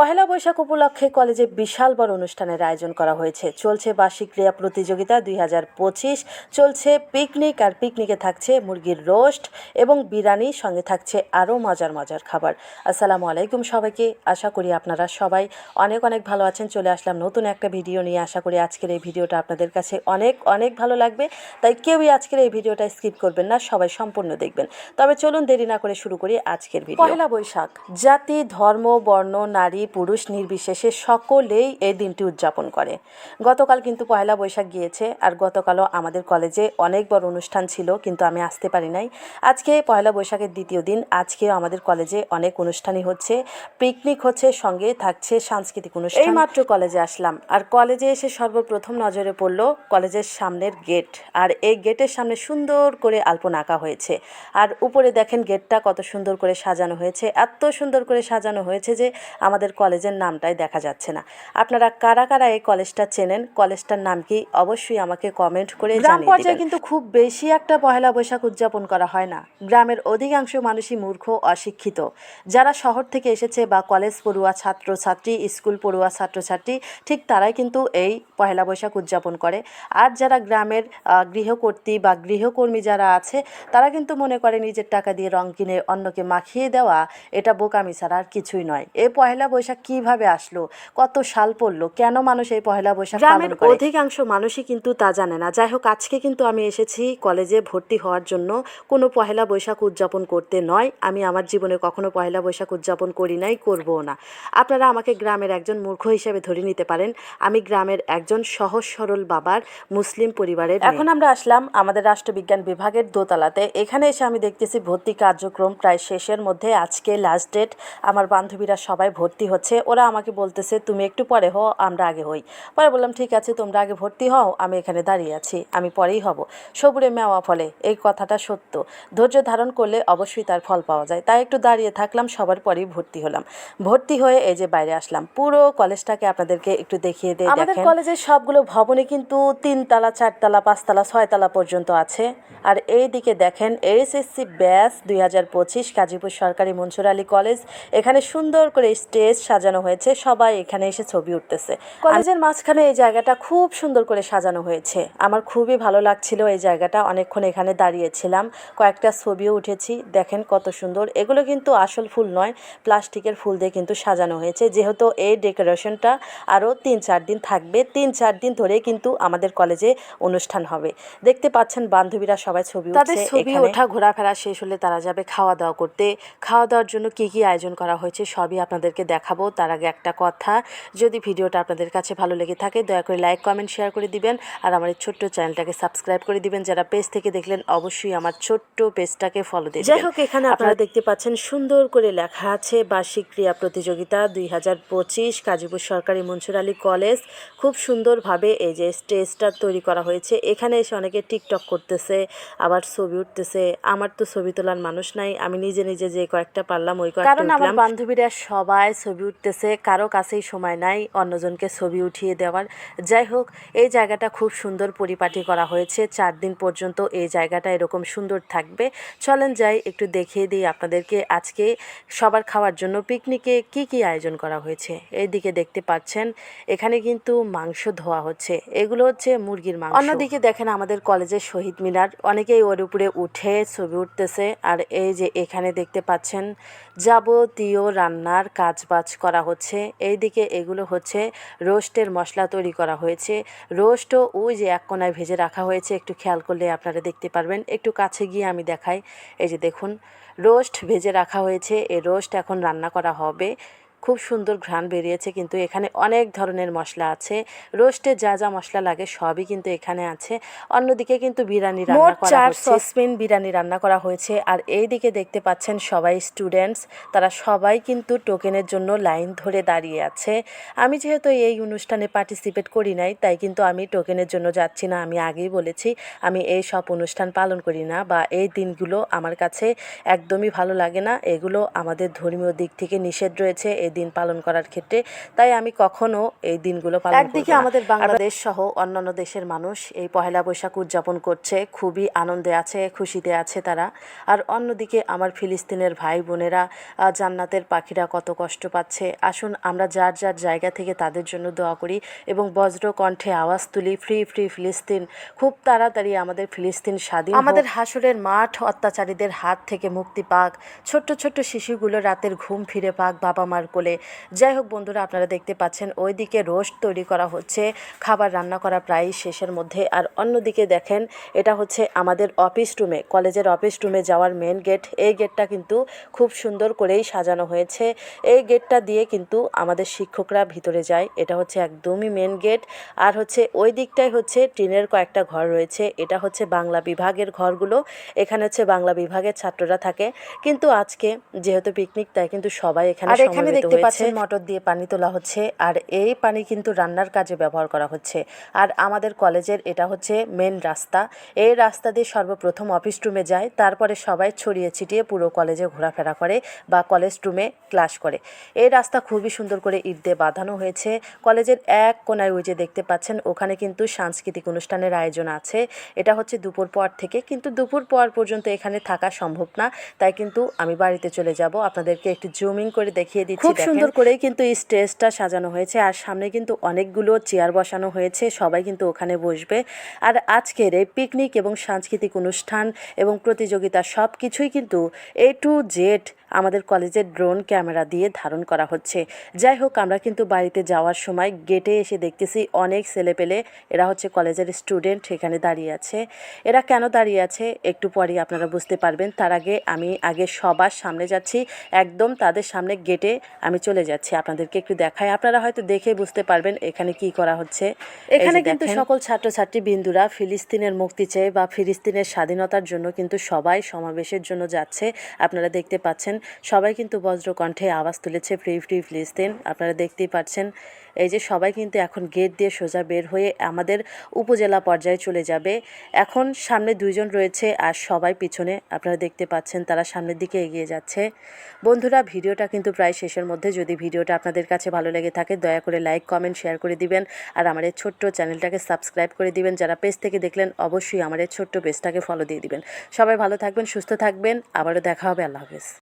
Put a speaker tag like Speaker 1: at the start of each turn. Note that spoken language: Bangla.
Speaker 1: পহেলা বৈশাখ উপলক্ষে কলেজে বিশাল বড় অনুষ্ঠানের আয়োজন করা হয়েছে চলছে বার্ষিক ক্রীড়া প্রতিযোগিতা দুই হাজার পঁচিশ চলছে পিকনিক আর পিকনিকে থাকছে মুরগির রোস্ট এবং বিরানি সঙ্গে থাকছে আরও মজার মজার খাবার আসসালামু আলাইকুম সবাইকে আশা করি আপনারা সবাই অনেক অনেক ভালো আছেন চলে আসলাম নতুন একটা ভিডিও নিয়ে আশা করি আজকের এই ভিডিওটা আপনাদের কাছে অনেক অনেক ভালো লাগবে তাই কেউই আজকের এই ভিডিওটা স্কিপ করবেন না সবাই সম্পূর্ণ দেখবেন তবে চলুন দেরি না করে শুরু করি আজকের ভিডিও
Speaker 2: পহেলা বৈশাখ জাতি ধর্ম বর্ণ নারী পুরুষ নির্বিশেষে সকলেই এই দিনটি উদযাপন করে গতকাল কিন্তু পয়লা বৈশাখ গিয়েছে আর গতকালও আমাদের কলেজে অনেক বড় অনুষ্ঠান ছিল কিন্তু আমি আসতে পারি নাই আজকে পয়লা বৈশাখের দ্বিতীয় দিন আজকেও আমাদের কলেজে অনেক অনুষ্ঠানই হচ্ছে পিকনিক হচ্ছে সঙ্গে থাকছে সাংস্কৃতিক অনুষ্ঠান এই
Speaker 1: মাত্র কলেজে আসলাম আর কলেজে এসে সর্বপ্রথম নজরে পড়লো কলেজের সামনের গেট আর এই গেটের সামনে সুন্দর করে আলপনা আঁকা হয়েছে আর উপরে দেখেন গেটটা কত সুন্দর করে সাজানো হয়েছে এত সুন্দর করে সাজানো হয়েছে যে আমাদের আমাদের কলেজের নামটাই দেখা যাচ্ছে না আপনারা কারা কারা এই কলেজটা চেনেন কলেজটার নাম কি অবশ্যই আমাকে কমেন্ট করে গ্রাম পর্যায়ে কিন্তু
Speaker 2: খুব বেশি একটা পহেলা বৈশাখ উদযাপন করা হয় না গ্রামের অধিকাংশ মানুষই মূর্খ অশিক্ষিত যারা শহর থেকে এসেছে বা কলেজ পড়ুয়া ছাত্রছাত্রী স্কুল পড়ুয়া ছাত্রছাত্রী ঠিক তারাই কিন্তু এই পহেলা বৈশাখ উদযাপন করে আর যারা গ্রামের গৃহকর্তী বা গৃহকর্মী যারা আছে তারা কিন্তু মনে করে নিজের টাকা দিয়ে রং কিনে অন্যকে মাখিয়ে দেওয়া এটা বোকামি ছাড়া আর কিছুই নয় এই পহেলা বৈশাখ কিভাবে আসলো কত সাল পড়লো কেন মানুষ এই পহেলা বৈশাখ গ্রামের
Speaker 1: অধিকাংশ মানুষই কিন্তু তা জানে না যাই হোক আজকে কিন্তু আমি এসেছি কলেজে ভর্তি হওয়ার জন্য কোনো পহেলা বৈশাখ উদযাপন করতে নয় আমি আমার জীবনে কখনো পহেলা বৈশাখ উদযাপন করি নাই করবও না আপনারা আমাকে গ্রামের একজন মূর্খ হিসেবে ধরে নিতে পারেন আমি গ্রামের একজন সহজ সরল বাবার মুসলিম পরিবারের এখন
Speaker 2: আমরা আসলাম আমাদের রাষ্ট্রবিজ্ঞান বিভাগের দোতলাতে এখানে এসে আমি দেখতেছি ভর্তি কার্যক্রম প্রায় শেষের মধ্যে আজকে লাস্ট ডেট আমার বান্ধবীরা সবাই ভর্তি হচ্ছে ওরা আমাকে বলতেছে তুমি একটু পরে হও আমরা আগে হই পরে বললাম ঠিক আছে তোমরা আগে ভর্তি হও আমি এখানে দাঁড়িয়ে আছি আমি পরেই হব সবুরে মেওয়া ফলে এই কথাটা সত্য ধৈর্য ধারণ করলে অবশ্যই তার ফল পাওয়া যায় তাই একটু দাঁড়িয়ে থাকলাম সবার পরেই ভর্তি হলাম ভর্তি হয়ে এই যে বাইরে আসলাম পুরো কলেজটাকে আপনাদেরকে একটু দেখিয়ে দেয় আমাদের
Speaker 1: কলেজের সবগুলো ভবনে কিন্তু তিনতলা চারতলা পাঁচতলা ছয়তলা পর্যন্ত আছে আর এই দিকে দেখেন এইচএসসি ব্যাস দুই হাজার পঁচিশ গাজীপুর সরকারি মনসুর আলী কলেজ এখানে সুন্দর করে স্টেজ সাজানো হয়েছে সবাই এখানে এসে ছবি উঠতেছে কলেজের মাঝখানে এই জায়গাটা খুব সুন্দর করে সাজানো হয়েছে আমার খুবই ভালো লাগছিল এই জায়গাটা অনেকক্ষণ এখানে দাঁড়িয়েছিলাম কয়েকটা ছবিও উঠেছি দেখেন কত সুন্দর এগুলো কিন্তু আসল ফুল নয় প্লাস্টিকের ফুল দিয়ে কিন্তু সাজানো হয়েছে যেহেতু এই ডেকোরেশনটা আরও তিন চার দিন থাকবে তিন চার দিন ধরে কিন্তু আমাদের কলেজে অনুষ্ঠান হবে দেখতে পাচ্ছেন বান্ধবীরা সবাই ছবি তাদের ছবি
Speaker 2: ওঠা ঘোরাফেরা শেষ হলে তারা যাবে খাওয়া দাওয়া করতে খাওয়া দাওয়ার জন্য কি কি আয়োজন করা হয়েছে সবই আপনাদেরকে দেখা দেখাবো তার আগে একটা কথা যদি ভিডিওটা আপনাদের কাছে ভালো লেগে থাকে দয়া করে লাইক কমেন্ট শেয়ার করে দিবেন আর আমার ছোট্ট চ্যানেলটাকে সাবস্ক্রাইব করে দিবেন যারা পেজ থেকে দেখলেন অবশ্যই আমার ছোট্ট পেজটাকে ফলো দিন যাই
Speaker 1: হোক এখানে আপনারা দেখতে পাচ্ছেন সুন্দর করে লেখা আছে বার্ষিক ক্রিয়া প্রতিযোগিতা দুই হাজার পঁচিশ কাজীপুর সরকারি মনসুর আলী কলেজ খুব সুন্দরভাবে এই যে স্টেজটা তৈরি করা হয়েছে এখানে এসে অনেকে টিকটক করতেছে আবার ছবি উঠতেছে আমার তো ছবি তোলার মানুষ নাই আমি নিজে নিজে যে কয়েকটা পারলাম ওই কয়েকটা কারণ আমার
Speaker 2: বান্ধবীরা সবাই ছবি ছবি উঠতেছে কারো কাছেই সময় নাই অন্যজনকে ছবি উঠিয়ে দেওয়ার যাই হোক এই জায়গাটা খুব সুন্দর পরিপাটি করা হয়েছে চার দিন পর্যন্ত এই জায়গাটা এরকম সুন্দর থাকবে চলেন যাই একটু দেখিয়ে দিই আপনাদেরকে আজকে সবার খাওয়ার জন্য পিকনিকে কি কি আয়োজন করা হয়েছে এই দিকে দেখতে পাচ্ছেন এখানে কিন্তু মাংস ধোয়া হচ্ছে এগুলো হচ্ছে মুরগির মাংস
Speaker 1: অন্যদিকে দেখেন আমাদের কলেজের শহীদ মিনার অনেকেই ওর উপরে উঠে ছবি উঠতেছে আর এই যে এখানে দেখতে পাচ্ছেন যাবতীয় রান্নার কাজ বাজ করা হচ্ছে এই দিকে এগুলো হচ্ছে রোস্টের মশলা তৈরি করা হয়েছে রোস্টও ওই যে এক কোনায় ভেজে রাখা হয়েছে একটু খেয়াল করলে আপনারা দেখতে পারবেন একটু কাছে গিয়ে আমি দেখাই এই যে দেখুন রোস্ট ভেজে রাখা হয়েছে এই রোস্ট এখন রান্না করা হবে খুব সুন্দর ঘ্রাণ বেরিয়েছে কিন্তু এখানে অনেক ধরনের মশলা আছে রোস্টে যা যা মশলা লাগে সবই কিন্তু এখানে আছে অন্যদিকে কিন্তু বিরিয়ানি রান্না করা চার
Speaker 2: সসপেন বিরিয়ানি রান্না করা হয়েছে আর এই দিকে দেখতে পাচ্ছেন সবাই স্টুডেন্টস তারা সবাই কিন্তু টোকেনের জন্য লাইন ধরে দাঁড়িয়ে আছে আমি যেহেতু এই অনুষ্ঠানে পার্টিসিপেট করি নাই তাই কিন্তু আমি টোকেনের জন্য যাচ্ছি না আমি আগেই বলেছি আমি এই সব অনুষ্ঠান পালন করি না বা এই দিনগুলো আমার কাছে একদমই ভালো লাগে না এগুলো আমাদের ধর্মীয় দিক থেকে নিষেধ রয়েছে এই এই দিন পালন করার ক্ষেত্রে তাই আমি কখনো এই দিনগুলো পালন একদিকে আমাদের
Speaker 1: বাংলাদেশ সহ অন্যান্য দেশের মানুষ এই পহেলা বৈশাখ উদযাপন করছে খুবই আনন্দে আছে খুশিতে আছে তারা আর অন্যদিকে আমার ফিলিস্তিনের ভাই বোনেরা জান্নাতের পাখিরা কত কষ্ট পাচ্ছে আসুন আমরা যার যার জায়গা থেকে তাদের জন্য দোয়া করি এবং বজ্র কণ্ঠে আওয়াজ তুলি ফ্রি ফ্রি ফিলিস্তিন খুব তাড়াতাড়ি আমাদের ফিলিস্তিন স্বাধীন আমাদের
Speaker 2: হাসুরের মাঠ অত্যাচারীদের হাত থেকে মুক্তি পাক ছোট্ট ছোট্ট শিশুগুলো রাতের ঘুম ফিরে পাক বাবা মার সকলে যাই হোক বন্ধুরা আপনারা দেখতে পাচ্ছেন ওই দিকে রোস্ট তৈরি করা হচ্ছে খাবার রান্না করা প্রায় শেষের মধ্যে আর অন্যদিকে দেখেন এটা হচ্ছে আমাদের অফিস রুমে কলেজের অফিস রুমে যাওয়ার মেন গেট এই গেটটা কিন্তু খুব সুন্দর করেই সাজানো হয়েছে এই গেটটা দিয়ে কিন্তু আমাদের শিক্ষকরা ভিতরে যায় এটা হচ্ছে একদমই মেন গেট আর হচ্ছে ওই দিকটাই হচ্ছে টিনের কয়েকটা ঘর রয়েছে এটা হচ্ছে বাংলা বিভাগের ঘরগুলো এখানে হচ্ছে বাংলা বিভাগের ছাত্ররা থাকে কিন্তু আজকে যেহেতু পিকনিক তাই কিন্তু সবাই এখানে এখানে দেখতে পাচ্ছেন
Speaker 1: মোটর দিয়ে পানি তোলা হচ্ছে আর এই পানি কিন্তু রান্নার কাজে ব্যবহার করা হচ্ছে আর আমাদের কলেজের এটা হচ্ছে মেন রাস্তা এই রাস্তা দিয়ে সর্বপ্রথম অফিস রুমে যায় তারপরে সবাই ছড়িয়ে ছিটিয়ে পুরো কলেজে ঘোরাফেরা করে বা কলেজ রুমে ক্লাস করে এই রাস্তা খুবই সুন্দর করে ঈদ দিয়ে বাঁধানো হয়েছে কলেজের এক কোনায় ওই যে দেখতে পাচ্ছেন ওখানে কিন্তু সাংস্কৃতিক অনুষ্ঠানের আয়োজন আছে এটা হচ্ছে দুপুর পর থেকে কিন্তু দুপুর পর পর্যন্ত এখানে থাকা সম্ভব না তাই কিন্তু আমি বাড়িতে চলে যাব আপনাদেরকে একটু জুমিং করে দেখিয়ে দিচ্ছি
Speaker 2: সুন্দর করেই কিন্তু এই স্টেজটা সাজানো হয়েছে আর সামনে কিন্তু অনেকগুলো চেয়ার বসানো হয়েছে সবাই কিন্তু ওখানে বসবে আর আজকের এই পিকনিক এবং সাংস্কৃতিক অনুষ্ঠান এবং প্রতিযোগিতা সব কিছুই কিন্তু এ টু জেড আমাদের কলেজের ড্রোন ক্যামেরা দিয়ে ধারণ করা হচ্ছে যাই হোক আমরা কিন্তু বাড়িতে যাওয়ার সময় গেটে এসে দেখতেছি অনেক ছেলে পেলে এরা হচ্ছে কলেজের স্টুডেন্ট এখানে দাঁড়িয়ে আছে এরা কেন দাঁড়িয়ে আছে একটু পরেই আপনারা বুঝতে পারবেন তার আগে আমি আগে সবার সামনে যাচ্ছি একদম তাদের সামনে গেটে আমি চলে যাচ্ছি আপনাদেরকে একটু দেখাই আপনারা হয়তো দেখে বুঝতে পারবেন এখানে কি করা হচ্ছে
Speaker 1: এখানে কিন্তু সকল ছাত্রছাত্রী বিন্দুরা ফিলিস্তিনের মুক্তি চেয়ে বা ফিলিস্তিনের স্বাধীনতার জন্য কিন্তু সবাই সমাবেশের জন্য যাচ্ছে আপনারা দেখতে পাচ্ছেন সবাই কিন্তু বজ্রকণ্ঠে আওয়াজ তুলেছে ফ্রি ফ্রি প্লিজ আপনারা দেখতেই পাচ্ছেন এই যে সবাই কিন্তু এখন গেট দিয়ে সোজা বের হয়ে আমাদের উপজেলা পর্যায়ে চলে যাবে এখন সামনে দুইজন রয়েছে আর সবাই পিছনে আপনারা দেখতে পাচ্ছেন তারা সামনের দিকে এগিয়ে যাচ্ছে বন্ধুরা ভিডিওটা কিন্তু প্রায় শেষের মধ্যে যদি ভিডিওটা আপনাদের কাছে ভালো লেগে থাকে দয়া করে লাইক কমেন্ট শেয়ার করে দিবেন আর আমার এই ছোট্ট চ্যানেলটাকে সাবস্ক্রাইব করে দিবেন যারা পেজ থেকে দেখলেন অবশ্যই আমার এই ছোট্ট পেজটাকে ফলো দিয়ে দিবেন সবাই ভালো থাকবেন সুস্থ থাকবেন আবারও দেখা হবে আল্লাহ হাফেজ